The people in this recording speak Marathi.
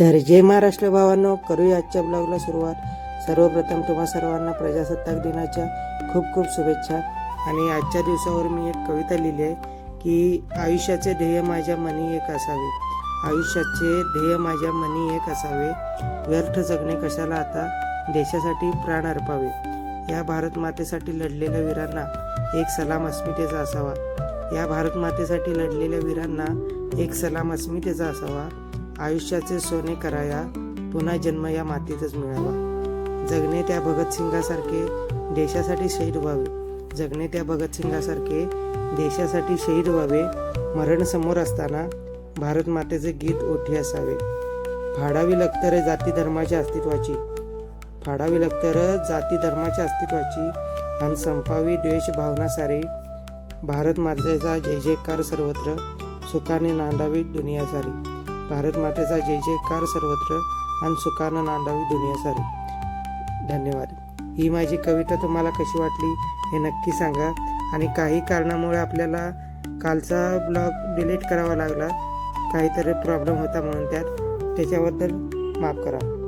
तर जय महाराष्ट्र भावांनो करूया आजच्या ब्लॉगला सुरुवात. सर्वप्रथम तुम्हा सर्वांना प्रजासत्ताक दिनाच्या खूप खूप शुभेच्छा. आणि आजच्या दिवसावर मी एक कविता लिहिली आहे की आयुष्याचे ध्येय माझ्या मनी एक असावे. आयुष्याचे ध्येय माझ्या मनी एक असावे. व्यर्थ जगणे कशाला आता? देशासाठी प्राण अर्पावे या भारत मातेसाठी लढलेल्या वीरांना एक सलाम अस्मितेचा असावा. या भारत मातेसाठी लढलेल्या वीरांना एक सलाम अस्मितेचा असावा. आयुष्याचे सोने कराया पुन्हा जन्म या मातीतच मिळावा. जगणे त्या भगतसिंगासारखे देशासाठी शहीद व्हावे. जगणे त्या भगतसिंगासारखे देशासाठी शहीद व्हावे. मरण समोर असताना भारत मातेचे गीत ओठी असावे. फाडावी लगतर जाती धर्माच्या अस्तित्वाची. फाडावी लगतर जाती धर्माच्या अस्तित्वाची. आणि संपावी द्वेष भावना सारी. भारत मातेचा जय जयकार सर्वत्र. सुखाने नांदावी दुनिया सारी. भारत मातेचा जय जयकार सर्वत्र आणि सुखानं नांदावी दुनिया सारी धन्यवाद. ही माझी कविता तुम्हाला कशी वाटली हे नक्की सांगा. आणि काही कारणामुळे आपल्याला कालचा ब्लॉग डिलीट करावा लागला. काहीतरी प्रॉब्लेम होता म्हणून त्यात. त्याच्याबद्दल माफ करा.